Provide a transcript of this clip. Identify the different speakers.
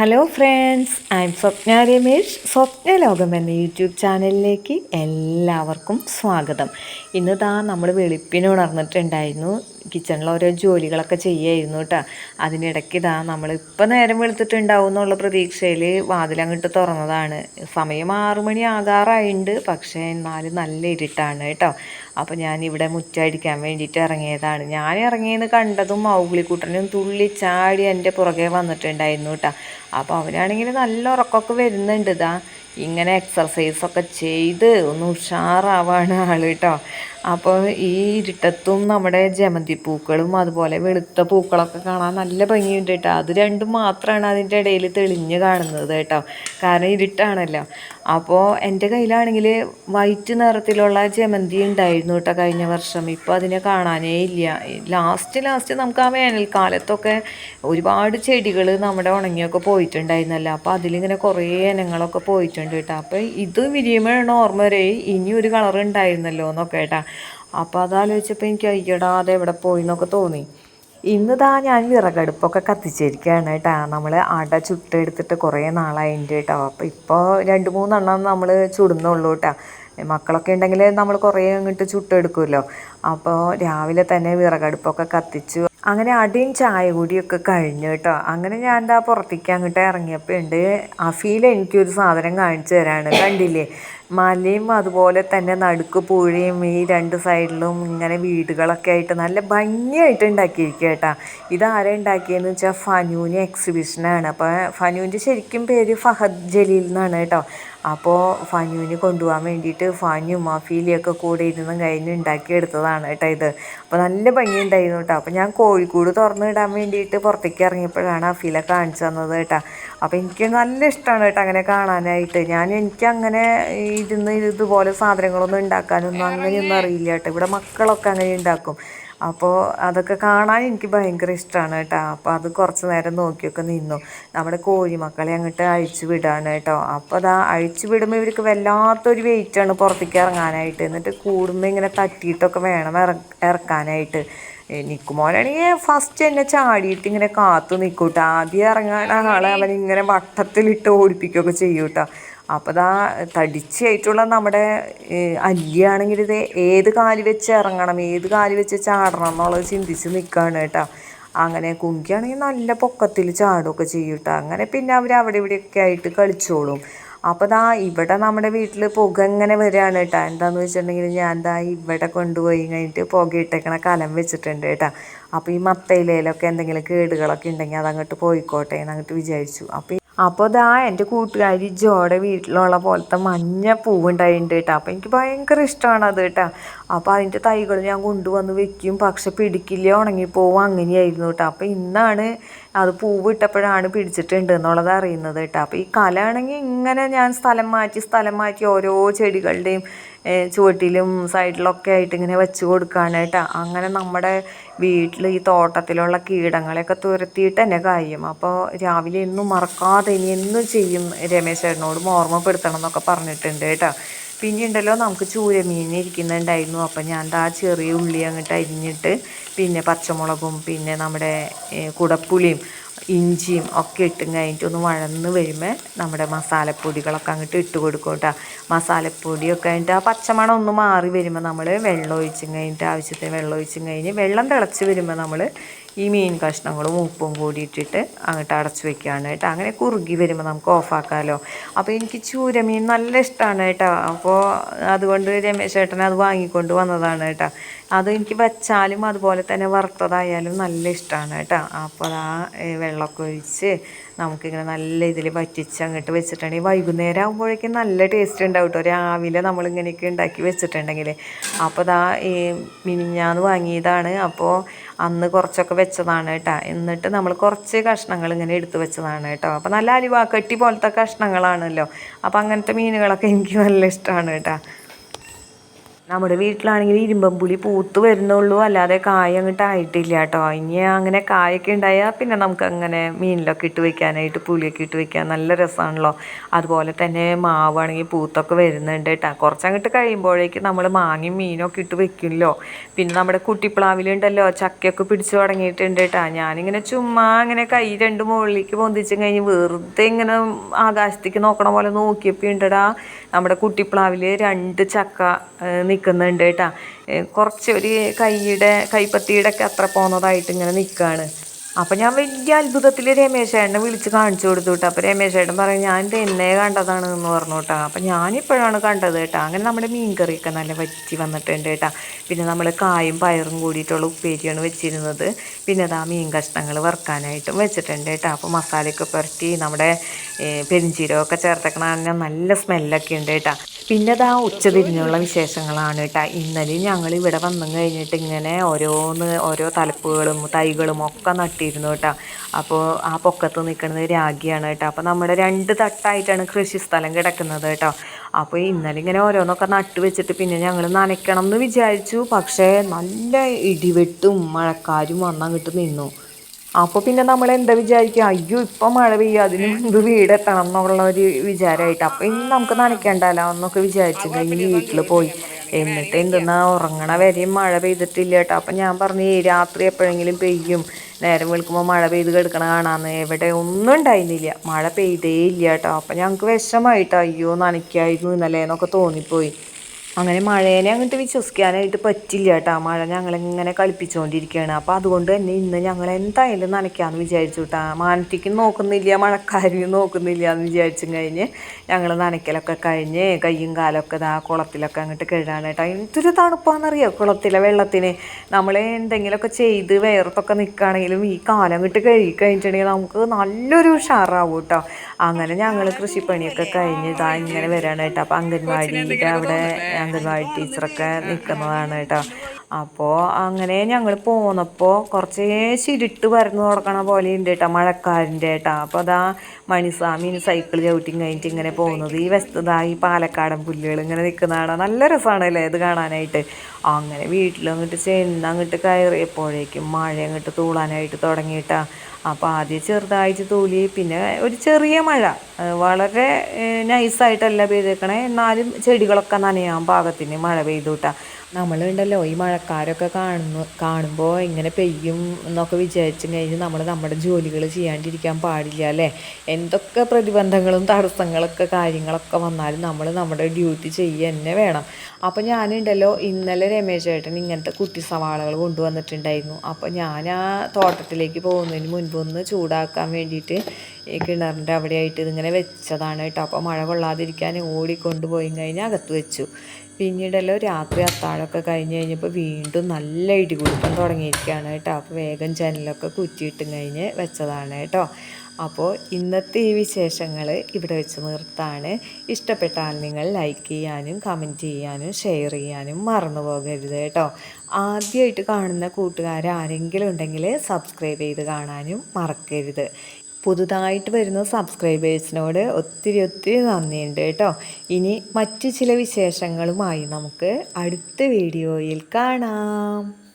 Speaker 1: Hello friends I'm Swapna Ramesh Swapna ലോകം എന്ന YouTube ചാനലിലേക്ക് എല്ലാവർക്കും സ്വാഗതം. ഇന്ന് താ നമ്മൾ വെളുപ്പിന് ഉണർന്നിട്ടുണ്ടായിരുന്നു. കിച്ചണിൽ ഓരോ ജോലികളൊക്കെ ചെയ്യായിരുന്നു കേട്ടോ. അതിനിടയ്ക്ക് ഇതാ നമ്മൾ നേരം വെളുത്തിട്ടുണ്ടാവും എന്നുള്ള പ്രതീക്ഷയിൽ വാതിലങ്ങോട്ട് തുറന്നതാണ്. സമയം ആറുമണി ആകാറായിട്ടുണ്ട് പക്ഷേ എന്നാലും നല്ല ഇരുട്ടാണ് കേട്ടോ. അപ്പോൾ ഞാൻ ഇവിടെ മുറ്റടിക്കാൻ വേണ്ടിയിട്ട് ഇറങ്ങിയതാണ്. ഞാൻ ഇറങ്ങിയെന്ന് കണ്ടതും മൗഗ്ലിക്കുട്ടനും തുള്ളി ചാടി എന്റെ പുറകെ വന്നിട്ടുണ്ടായിരുന്നു കേട്ടോ. അപ്പോൾ അവനാണെങ്കിൽ നല്ല ഉറക്കമൊക്കെ വരുന്നുണ്ട് ഇതാ. ഇങ്ങനെ എക്സർസൈസൊക്കെ ചെയ്ത് ഒന്ന് ഉഷാറാവാണ് ആൾ കേട്ടോ അപ്പോൾ ഈ ഇരുട്ടത്തും നമ്മുടെ ജമന്തി പൂക്കളും അതുപോലെ വെളുത്ത പൂക്കളൊക്കെ കാണാൻ നല്ല ഭംഗിയുണ്ട് കേട്ടോ അത് രണ്ടും മാത്രമാണ് അതിന്റെ ഇടയിൽ തെളിഞ്ഞ് കാണുന്നത് കേട്ടോ കാരണം ഇരുട്ടാണല്ലോ. അപ്പോൾ എന്റെ കയ്യിലാണെങ്കിൽ വൈറ്റ് നിറത്തിലുള്ള ജമന്തി ഉണ്ടായിരുന്നു കേട്ടോ കഴിഞ്ഞ വർഷം. ഇപ്പോൾ അതിനെ കാണാനേ ഇല്ല. ലാസ്റ്റ് ലാസ്റ്റ് നമുക്ക് ആ വേനൽക്കാലത്തൊക്കെ ഒരുപാട് ചെടികൾ നമ്മുടെ ഉണങ്ങിയൊക്കെ പോയിട്ടുണ്ടായിരുന്നല്ലോ. അപ്പോൾ അതിലിങ്ങനെ കുറേ ഇനങ്ങളൊക്കെ പോയിട്ടുണ്ട്. കേട്ടോ. അപ്പോൾ ഇത് വിരിയുമ്പോഴാണ് ഓർമ്മ വരെ. ഇനി ഒരു കളർ ഉണ്ടായിരുന്നല്ലോ എന്നൊക്കെ കേട്ടോ. അപ്പോൾ അതാലോചിച്ചപ്പോൾ എനിക്ക് അയ്യടാ അത് എവിടെ പോയി എന്നൊക്കെ തോന്നി. ഇന്നിതാ ഞാൻ വിറകടുപ്പൊക്കെ കത്തിച്ചിരിക്കുകയാണ് കേട്ടോ. നമ്മൾ അട ചുട്ടെടുത്തിട്ട് കുറേ നാളായിട്ടുണ്ട് കേട്ടോ. അപ്പോൾ ഇപ്പോൾ രണ്ട് മൂന്നെണ്ണം നമ്മൾ ചുടുന്നുള്ളൂ കേട്ടോ. മക്കളൊക്കെ ഉണ്ടെങ്കിൽ നമ്മൾ കുറേ അങ്ങോട്ട് ചുട്ടെടുക്കുമല്ലോ. അപ്പോൾ രാവിലെ തന്നെ വിറകടുപ്പൊക്കെ കത്തിച്ചു. അങ്ങനെ അടിയും ചായ കൂടിയൊക്കെ കഴിഞ്ഞു കേട്ടോ. അങ്ങനെ ഞാൻ എന്താ പുറത്തേക്ക് അങ്ങോട്ട് ഇറങ്ങിയപ്പോൾ ഉണ്ട്. അഫീൽ എനിക്കൊരു സാധനം കാണിച്ചു തരാണ്. കണ്ടില്ലേ? മലയും അതുപോലെ തന്നെ നടുക്ക് പുഴയും ഈ രണ്ട് സൈഡിലും ഇങ്ങനെ വീടുകളൊക്കെ ആയിട്ട് നല്ല ഭംഗിയായിട്ട് ഉണ്ടാക്കിയിരിക്കുക കേട്ടോ. ഇതാരാ ഉണ്ടാക്കിയതെന്ന് വെച്ചാൽ ഫനൂന് എക്സിബിഷനാണ് അപ്പോൾ ഫനൂന്റെ ശരിക്കും പേര് ഫഹദ് ജലീൽ എന്നാണ് കേട്ടോ. അപ്പോൾ ഫനുവിന് കൊണ്ടുപോകാൻ വേണ്ടിയിട്ട് ഫനും അഫീലിയൊക്കെ കൂടെ ഇരുന്ന് കഴിഞ്ഞ് ഉണ്ടാക്കിയെടുത്തതാണ് കേട്ടോ ഇത്. അപ്പോൾ നല്ല ഭംഗിയുണ്ടായിരുന്നു കേട്ടോ. അപ്പോൾ ഞാൻ കോഴിക്കോട് തുറന്നിടാൻ വേണ്ടിയിട്ട് പുറത്തേക്ക് ഇറങ്ങിയപ്പോഴാണ് അഫീലെ കാണിച്ചു തന്നത് കേട്ടോ. അപ്പോൾ എനിക്ക് നല്ല ഇഷ്ടമാണ് കേട്ടോ അങ്ങനെ കാണാനായിട്ട്. ഞാൻ എനിക്ക് അങ്ങനെ ഇരുന്ന് ഇതുപോലെ സാധനങ്ങളൊന്നും ഉണ്ടാക്കാനൊന്നും അങ്ങനെയൊന്നും അറിയില്ല കേട്ടോ. ഇവിടെ മക്കളൊക്കെ അങ്ങനെ ഉണ്ടാക്കും. അപ്പോൾ അതൊക്കെ കാണാൻ എനിക്ക് ഭയങ്കര ഇഷ്ടമാണ് കേട്ടോ. അപ്പോൾ അത് കുറച്ച് നേരം നോക്കിയൊക്കെ നിന്നു. നമ്മുടെ കോഴിമക്കളെ അങ്ങോട്ട് അഴിച്ചു വിടാണ് കേട്ടോ. അപ്പോൾ അതാ അഴിച്ചു വിടുമ്പോൾ ഇവർക്ക് വല്ലാത്തൊരു വെയിറ്റാണ് പുറത്തേക്ക് ഇറങ്ങാനായിട്ട്. എന്നിട്ട് കൂടുമ്പോൾ ഇങ്ങനെ തട്ടിയിട്ടൊക്കെ വേണം ഇറക്കാനായിട്ട്. നിൽക്കുമ്പോഴാണെങ്കിൽ ഫസ്റ്റ് എന്നെ ചാടിയിട്ട് ഇങ്ങനെ കാത്തു നിൽക്കൂട്ടോ ആദ്യം ഇറങ്ങാൻ ആളെ അവൻ ഇങ്ങനെ വട്ടത്തിലിട്ട് ഓടിപ്പിക്കുകയൊക്കെ ചെയ്യൂട്ടോ അപ്പോൾ ഇതാ തടിച്ചായിട്ടുള്ള നമ്മുടെ അല്ലിയാണെങ്കിൽ ഇത് ഏത് കാൽ വെച്ച് ഇറങ്ങണം ഏത് കാൽ വെച്ച് ചാടണം എന്നുള്ളത് ചിന്തിച്ച് നിൽക്കുകയാണ് കേട്ടോ. അങ്ങനെ കുങ്കിയാണെങ്കിൽ നല്ല പൊക്കത്തിൽ ചാടുകയൊക്കെ ചെയ്യും കേട്ടോ. അങ്ങനെ പിന്നെ അവർ അവിടെ ഇവിടെയൊക്കെ ആയിട്ട് കളിച്ചോളും. അപ്പോൾ ദാ ഇവിടെ നമ്മുടെ വീട്ടിൽ പുക ഇങ്ങനെ വരികയാണ് കേട്ടോ. എന്താണെന്ന് വെച്ചിട്ടുണ്ടെങ്കിൽ ഞാൻ ദാ ഇവിടെ കൊണ്ടുപോയി കഴിഞ്ഞിട്ട് പുക ഇട്ടേക്കണ കലം വെച്ചിട്ടുണ്ട് കേട്ടോ. അപ്പോൾ ഈ മത്തയിലയിലൊക്കെ എന്തെങ്കിലും കേടുകളൊക്കെ ഉണ്ടെങ്കിൽ അതങ്ങോട്ട് പോയിക്കോട്ടെ എന്നങ്ങോട്ട് വിചാരിച്ചു. അപ്പോൾ അപ്പോൾ ഇതാ എന്റെ കൂട്ടുകാരി ജോടെ വീട്ടിലുള്ള പോലത്തെ മഞ്ഞ പൂവുണ്ടായിട്ടുണ്ട് കേട്ടോ. അപ്പോൾ എനിക്ക് ഭയങ്കര ഇഷ്ടമാണ് അത് കേട്ടോ. അപ്പോൾ അതിന്റെ തൈകൾ ഞാൻ കൊണ്ടുവന്ന് വെക്കും. പക്ഷെ പിടിക്കില്ല ഉണങ്ങിപ്പോവും. അങ്ങനെയായിരുന്നു കേട്ടോ. അപ്പോൾ ഇന്നാണ് അത് പൂവ് ഇട്ടപ്പോഴാണ് പിടിച്ചിട്ടുണ്ട് എന്നുള്ളത് അറിയുന്നത് കേട്ടോ. അപ്പോൾ ഈ കലയാണെങ്കിൽ ഇങ്ങനെ ഞാൻ സ്ഥലം മാറ്റി സ്ഥലം മാറ്റി ഓരോ ചെടികളുടെയും ചുവട്ടിലും സൈഡിലൊക്കെ ആയിട്ട് ഇങ്ങനെ വെച്ച് കൊടുക്കുകയാണ് കേട്ടോ. അങ്ങനെ നമ്മുടെ വീട്ടിൽ ഈ തോട്ടത്തിലുള്ള കീടങ്ങളെയൊക്കെ തുരത്തിയിട്ട് തന്നെ കാര്യം അപ്പോൾ രാവിലെ എന്നും മറക്കാതെ ഇനി എന്നും ചെയ്യും രമേശ് ചേട്ടനോടും ഓർമ്മപ്പെടുത്തണം എന്നൊക്കെ പറഞ്ഞിട്ടുണ്ട് കേട്ടോ. പിന്നെ ഉണ്ടല്ലോ നമുക്ക് ചൂരമീൻ ഇരിക്കുന്നുണ്ടായിരുന്നു. അപ്പം ഞാൻ ആ ചെറിയ ഉള്ളി അങ്ങോട്ട് അരിഞ്ഞിട്ട് പിന്നെ പച്ചമുളകും പിന്നെ നമ്മുടെ കുടപ്പുളിയും ഇഞ്ചിയും ഒക്കെ ഇട്ടും കഴിഞ്ഞിട്ട് ഒന്ന് വഴന്ന് വരുമ്പോൾ നമ്മുടെ മസാലപ്പൊടികളൊക്കെ അങ്ങോട്ട് ഇട്ട് കൊടുക്കും കേട്ടോ. മസാലപ്പൊടിയൊക്കെ കഴിഞ്ഞിട്ട് ആ പച്ചമണം ഒന്ന് മാറി വരുമ്പോൾ നമ്മൾ വെള്ളം ഒഴിച്ചും കഴിഞ്ഞിട്ട് ആവശ്യത്തിന് വെള്ളം ഒഴിച്ചും കഴിഞ്ഞ് വെള്ളം തിളച്ച് വരുമ്പോൾ നമ്മൾ ഈ മീൻ കഷ്ണങ്ങളും ഉപ്പും കൂടി ഇട്ടിട്ട് അങ്ങോട്ട് അടച്ചു വെക്കുകയാണ് കേട്ടോ. അങ്ങനെ കുറുകി വരുമ്പോൾ നമുക്ക് ഓഫാക്കാമല്ലോ അപ്പോൾ എനിക്ക് ചൂരമീൻ നല്ല ഇഷ്ടമാണ് കേട്ടോ. അപ്പോൾ അതുകൊണ്ട് രമേശ് ചേട്ടൻ അത് വാങ്ങിക്കൊണ്ട് വന്നതാണ് കേട്ടോ. അത് എനിക്ക് വെച്ചാലും അതുപോലെ തന്നെ വറുത്തതായാലും നല്ല ഇഷ്ടമാണ് കേട്ടോ. അപ്പോൾ ആ വെള്ളമൊക്കെ ഒഴിച്ച് നമുക്കിങ്ങനെ നല്ല ഇതിൽ വറ്റിച്ച് അങ്ങോട്ട് വെച്ചിട്ടുണ്ടെങ്കിൽ വൈകുന്നേരം ആകുമ്പോഴേക്കും നല്ല ടേസ്റ്റ് ഉണ്ടാവും കേട്ടോ. രാവിലെ നമ്മളിങ്ങനെയൊക്കെ ഉണ്ടാക്കി വെച്ചിട്ടുണ്ടെങ്കിൽ അപ്പോൾ ഇതാ ഈ മിനിഞ്ഞാന്ന് വാങ്ങിയതാണ്. അപ്പോൾ അന്ന് കുറച്ചൊക്കെ വെച്ചതാണ് കേട്ടോ. എന്നിട്ട് നമ്മൾ കുറച്ച് കഷ്ണങ്ങൾ ഇങ്ങനെ എടുത്തു വെച്ചതാണ് കേട്ടോ. അപ്പോൾ നല്ല അലുവാക്കട്ടി പോലത്തെ കഷ്ണങ്ങളാണല്ലോ. അപ്പോൾ അങ്ങനത്തെ മീനുകളൊക്കെ എനിക്ക് നല്ല ഇഷ്ടമാണ് കേട്ടോ. നമ്മുടെ വീട്ടിലാണെങ്കിൽ ഇരുമ്പമ്പുലി പൂത്ത് വരുന്നുള്ളൂ. അല്ലാതെ കായ അങ്ങോട്ട് ആയിട്ടില്ല കേട്ടോ. ഇനി അങ്ങനെ കായൊക്കെ ഉണ്ടായാൽ പിന്നെ നമുക്ക് അങ്ങനെ മീനിലൊക്കെ ഇട്ട് വെക്കാനായിട്ട് പുളിയൊക്കെ ഇട്ട് വെക്കാൻ നല്ല രസമാണല്ലോ. അതുപോലെ തന്നെ മാവാണെങ്കിൽ പൂത്തൊക്കെ വരുന്നുണ്ട് കേട്ടോ. കുറച്ചങ്ങോട്ട് കഴിയുമ്പോഴേക്കും നമ്മൾ മാങ്ങയും മീനൊക്കെ ഇട്ട് വെക്കുമല്ലോ. പിന്നെ നമ്മുടെ കുട്ടിപ്ലാവിലുണ്ടല്ലോ ചക്കയൊക്കെ പിടിച്ചു തുടങ്ങിയിട്ടുണ്ട് കേട്ടോ. ഞാനിങ്ങനെ ചുമ്മാ അങ്ങനെ കൈ രണ്ട് മുകളിലേക്ക് പൊന്തിച്ച് കഴിഞ്ഞ് വെറുതെ ഇങ്ങനെ ആകാശത്തേക്ക് നോക്കണ പോലെ നോക്കിയപ്പോൾ ഉണ്ടടാ നമ്മുടെ കുട്ടിപ്ലാവിൽ രണ്ട് ചക്ക നിൽക്കുന്നുണ്ട് കേട്ടോ. കുറച്ച് ഒരു കൈയുടെ കൈപ്പത്തിയുടെ ഒക്കെ അത്ര പോന്നതായിട്ട് ഇങ്ങനെ നിൽക്കുകയാണ് അപ്പം ഞാൻ വലിയ അത്ഭുതത്തിൽ രമേശേട്ടനെ വിളിച്ച് കാണിച്ചു കൊടുത്തു കേട്ടോ. അപ്പോൾ രമേശേട്ടൻ പറയും ഞാൻ തന്നെ കണ്ടതാണ് എന്ന് പറഞ്ഞു കേട്ടോ. അപ്പം ഞാനിപ്പോഴാണ് കണ്ടത് കേട്ടോ. അങ്ങനെ നമ്മുടെ മീൻകറിയൊക്കെ നല്ല വറ്റി വന്നിട്ടുണ്ട് കേട്ടോ. പിന്നെ നമ്മൾ കായും പയറും കൂടിയിട്ടുള്ള ഉപ്പേരിയാണ് വെച്ചിരുന്നത്. പിന്നെ അതാ മീൻ കഷ്ണങ്ങൾ വറുക്കാനായിട്ടും വെച്ചിട്ടുണ്ട് കേട്ടോ. അപ്പോൾ മസാലയൊക്കെ പുരട്ടി നമ്മുടെ പെരിഞ്ചീരമൊക്കെ ചേർത്തേക്കണ നല്ല സ്മെല്ലൊക്കെ ഉണ്ട് കേട്ടോ. പിന്നെ അതാ ഉച്ച തിരിഞ്ഞുള്ള വിശേഷങ്ങളാണ് കേട്ടോ ഇന്നലെ ഞങ്ങൾ ഇവിടെ വന്നു കഴിഞ്ഞിട്ട് ഇങ്ങനെ ഓരോന്ന് ഓരോ തലപ്പുകളും തൈകളും ഒക്കെ നട്ടിരുന്നു കേട്ടോ അപ്പോൾ ആ പൊക്കത്ത് നിൽക്കുന്നത് രാഗിയാണ് കേട്ടോ അപ്പോൾ നമ്മുടെ രണ്ട് തട്ടായിട്ടാണ് കൃഷി സ്ഥലം കിടക്കുന്നത് കേട്ടോ അപ്പോൾ ഇന്നലെ ഇങ്ങനെ ഓരോന്നൊക്കെ നട്ട് വെച്ചിട്ട് പിന്നെ ഞങ്ങൾ നനയ്ക്കണം എന്ന് വിചാരിച്ചു. പക്ഷേ നല്ല ഇടിവെട്ടും മഴക്കാരും വന്നങ്ങോട്ട് നിന്നു. അപ്പോൾ പിന്നെ നമ്മൾ എന്താ വിചാരിക്കുക അയ്യോ ഇപ്പം മഴ പെയ്യും അതിന് മുൻപ് വീടെത്തണം എന്നുള്ള ഒരു വിചാരമായിട്ട് അപ്പോൾ ഇനി നമുക്ക് നനയ്ക്കണ്ടല്ലോ എന്നൊക്കെ വിചാരിച്ചു കഴിഞ്ഞ് വീട്ടിൽ പോയി. എന്നിട്ട് എന്തെന്നാ ഉറങ്ങണ വരെയും മഴ പെയ്തിട്ടില്ല കേട്ടോ. അപ്പം ഞാൻ പറഞ്ഞു രാത്രി എപ്പോഴെങ്കിലും പെയ്യും. നേരം വിളിക്കുമ്പോൾ മഴ പെയ്ത് കിടക്കണ കാണാന്ന്. എവിടെ ഒന്നും ഉണ്ടായിരുന്നില്ല. മഴ പെയ്തേ ഇല്ല കേട്ടോ. അപ്പം ഞങ്ങൾക്ക് വിഷമായിട്ടോ അയ്യോ നനയ്ക്കായിരുന്നു ഇന്നലെ എന്നൊക്കെ തോന്നിപ്പോയി. അങ്ങനെ മഴേനെ അങ്ങോട്ട് വിശ്വസിക്കാനായിട്ട് പറ്റില്ല കേട്ടോ. മഴ ഞങ്ങളിങ്ങനെ കളിപ്പിച്ചുകൊണ്ടിരിക്കുകയാണ് അപ്പോൾ അതുകൊണ്ട് തന്നെ ഇന്ന് ഞങ്ങൾ എന്തായാലും നനയ്ക്കാമെന്ന് വിചാരിച്ചു കേട്ടോ മാനത്തേക്കും നോക്കുന്നില്ല മഴക്കാരും നോക്കുന്നില്ല എന്ന് വിചാരിച്ചും കഴിഞ്ഞ് ഞങ്ങൾ നനയ്ക്കലൊക്കെ കഴിഞ്ഞ് കയ്യും കാലൊക്കെ ഇതാ കുളത്തിലൊക്കെ അങ്ങോട്ട് കഴുകാണ് കേട്ടോ എന്തൊരു തണുപ്പാണെന്നറിയാം കുളത്തിലെ വെള്ളത്തിന്? നമ്മൾ എന്തെങ്കിലുമൊക്കെ ചെയ്ത് വേർത്തൊക്കെ നിൽക്കുകയാണെങ്കിലും ഈ കാലം അങ്ങോട്ട് കഴുകി കഴിഞ്ഞിട്ടുണ്ടെങ്കിൽ നമുക്ക് നല്ലൊരു ഉഷാറാവും കേട്ടോ അങ്ങനെ ഞങ്ങൾ കൃഷിപ്പണിയൊക്കെ കഴിഞ്ഞ് ഇതാ ഇങ്ങനെ വരാണ് കേട്ടോ അപ്പോൾ അംഗൻവാടിയുടെ അവിടെ അംഗൻവാടി ടീച്ചറൊക്കെ നിൽക്കുന്നതാണ് കേട്ടോ. അപ്പോൾ അങ്ങനെ ഞങ്ങൾ പോന്നപ്പോൾ കുറച്ച് ചിരിട്ട് പരന്നു തുടക്കണ പോലെ ഉണ്ട് കേട്ടോ മഴക്കാരിന്റെ കേട്ടോ അപ്പോൾ അതാ മണിസ്വാമി സൈക്കിൾ ചവിട്ടി കഴിഞ്ഞിട്ട് ഇങ്ങനെ പോകുന്നത് ഈ വസ്തുത ഈ പാലക്കാടൻ പുല്ലുകൾ ഇങ്ങനെ നിൽക്കുന്നതാണ് നല്ല രസമാണ് അല്ലേ ഇത് കാണാനായിട്ട്. അങ്ങനെ വീട്ടിൽ അങ്ങോട്ട് ചെന്ന് അങ്ങോട്ട് കയറിയപ്പോഴേക്കും മഴ അങ്ങോട്ട് തൂളാനായിട്ട് തുടങ്ങിയിട്ടാ. അപ്പോൾ ആദ്യം ചെറുതായിട്ട് തൂലി പിന്നെ ഒരു ചെറിയ മഴ. വളരെ നൈസായിട്ടല്ല പെയ്തേക്കണേ. എന്നാലും ചെടികളൊക്കെ നനയാൻ പാകത്തിന് മഴ പെയ്തു നമ്മളുണ്ടല്ലോ ഈ മഴക്കാരൊക്കെ കാണുന്നു കാണുമ്പോൾ ഇങ്ങനെ പെയ്യും എന്നൊക്കെ വിചാരിച്ചു കഴിഞ്ഞ് നമ്മൾ നമ്മുടെ ജോലികൾ ചെയ്യാണ്ടിരിക്കാൻ പാടില്ല അല്ലേ? എന്തൊക്കെ പ്രതിബന്ധങ്ങളും തടസ്സങ്ങളൊക്കെ കാര്യങ്ങളൊക്കെ വന്നാലും നമ്മൾ നമ്മുടെ ഡ്യൂട്ടി ചെയ്യുക തന്നെ വേണം. അപ്പോൾ ഞാനുണ്ടല്ലോ ഇന്നലെ രമേശ് ചേട്ടൻ ഇങ്ങനത്തെ കുട്ടി സവാളകൾ കൊണ്ടുവന്നിട്ടുണ്ടായിരുന്നു. അപ്പോൾ ഞാൻ ആ തോട്ടത്തിലേക്ക് പോകുന്നതിന് മുൻപ് ഒന്ന് ചൂടാക്കാൻ വേണ്ടിയിട്ട് ഈ കിണറിന്റെ അവിടെയായിട്ട് ഇതിങ്ങനെ വെച്ചതാണ് കേട്ടോ. അപ്പോൾ മഴ കൊള്ളാതിരിക്കാൻ ഓടിക്കൊണ്ടുപോയി കഴിഞ്ഞാൽ അകത്ത് വെച്ചു. പിന്നീടല്ലോ രാത്രി അത്താഴമൊക്കെ കഴിഞ്ഞ് കഴിഞ്ഞപ്പോൾ വീണ്ടും നല്ല ഇടികുടുക്കം തുടങ്ങിയിരിക്കുകയാണ് കേട്ടോ. അപ്പോൾ വേഗം ജനലൊക്കെ കുറ്റിയിട്ടും കഴിഞ്ഞ് വെച്ചതാണ് കേട്ടോ. അപ്പോൾ ഇന്നത്തെ ഈ വിശേഷങ്ങൾ ഇവിടെ വെച്ച് നിർത്താണ്. ഇഷ്ടപ്പെട്ടാൽ നിങ്ങൾ ലൈക്ക് ചെയ്യാനും കമന്റ് ചെയ്യാനും ഷെയർ ചെയ്യാനും മറന്നു പോകരുത് കേട്ടോ. ആദ്യമായിട്ട് കാണുന്ന കൂട്ടുകാർ ആരെങ്കിലും ഉണ്ടെങ്കിൽ സബ്സ്ക്രൈബ് ചെയ്ത് കാണാനും മറക്കരുത്. പുതുതായിട്ട് വരുന്ന സബ്സ്ക്രൈബേഴ്സിനോട് ഒത്തിരി ഒത്തിരി നന്ദിയുണ്ട് കേട്ടോ. ഇനി മറ്റു ചില വിശേഷങ്ങളുമായി നമുക്ക് അടുത്ത വീഡിയോയിൽ കാണാം.